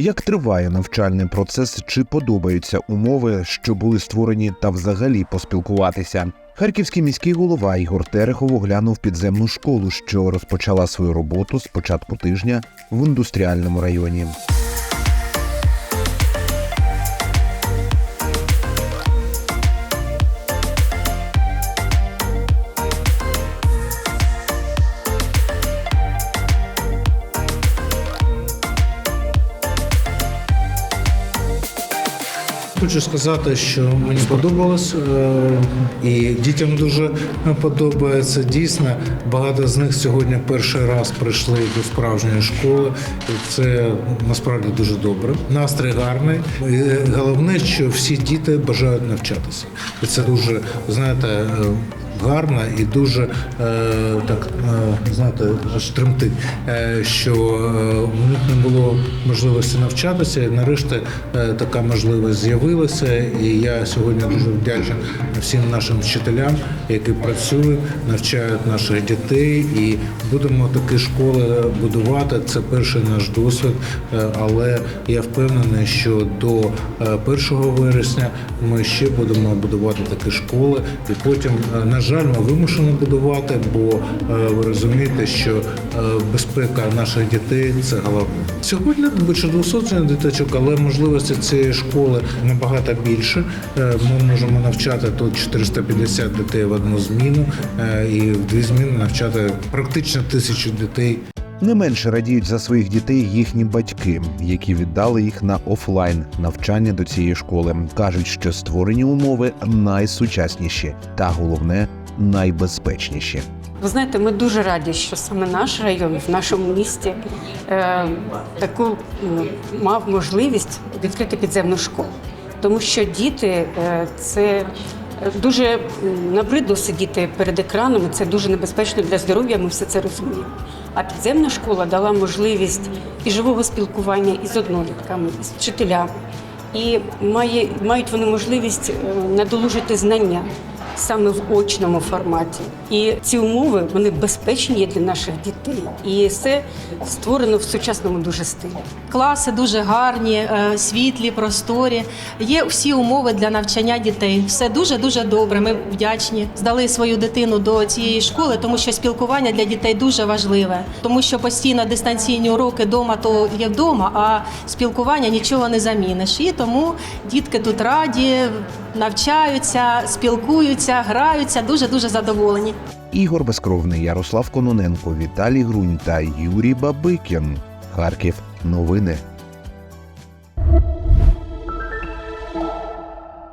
Як триває навчальний процес, чи подобаються умови, що були створені, та взагалі поспілкуватися? Харківський міський голова Ігор Терехов оглянув підземну школу, що розпочала свою роботу з початку тижня в індустріальному районі. Хочу сказати, що мені сподобалось, е, і дітям дуже подобається. Дійсно, багато з них сьогодні перший раз прийшли до справжньої школи, і це насправді дуже добре. Настрій гарний. І головне, що всі діти бажають навчатися, і це дуже знаєте. Гарно і дуже е, так е, знаєте, тремтить, е, що у них не було можливості навчатися. І нарешті така можливість з'явилася. І я сьогодні дуже вдячний всім нашим вчителям, які працюють, навчають наших дітей, і будемо такі школи будувати. Це перший наш досвід, але я впевнений, що до е, 1 вересня ми ще будемо будувати такі школи, і потім, е, на жаль, ми вимушені будувати, бо е, ви розумієте, що е, безпека наших дітей це головне. Сьогодні більше 200 діточок, але можливості цієї школи набагато більше. Е, Ми можемо навчати тут 450 дітей в одну зміну і в дві зміни навчати практично тисячу дітей. Не менше радіють за своїх дітей їхні батьки, які віддали їх на офлайн навчання до цієї школи. кажуть, що створені умови найсучасніші та головне найбезпечніші. Ви знаєте, ми дуже раді, що саме наш район в нашому місті е, таку м, мав можливість відкрити підземну школу, тому що діти е, це дуже набридло сидіти перед екранами. Це дуже небезпечно для здоров'я. Ми все це розуміємо. А підземна школа дала можливість і живого спілкування і з однолітками, і з вчителями. І має, мають вони можливість е, надолужити знання саме в очному форматі. І ці умови вони безпечні для наших дітей. І все створено в сучасному дуже стилі. Класи дуже гарні, е, світлі, просторі. Є всі умови для навчання дітей. Все дуже дуже добре. Ми вдячні. Здали свою дитину до цієї школи, тому що спілкування для дітей дуже важливе, тому що постійно дистанційні уроки вдома то є вдома, а спілкування нічого не заміниш. І тому дітки тут раді, навчаються, спілкуються, граються, дуже дуже задоволені. Ігор Безкровний, Ярослав Кононенко, Віталій Грунь та Юрій Бабикін. Харків. Новини.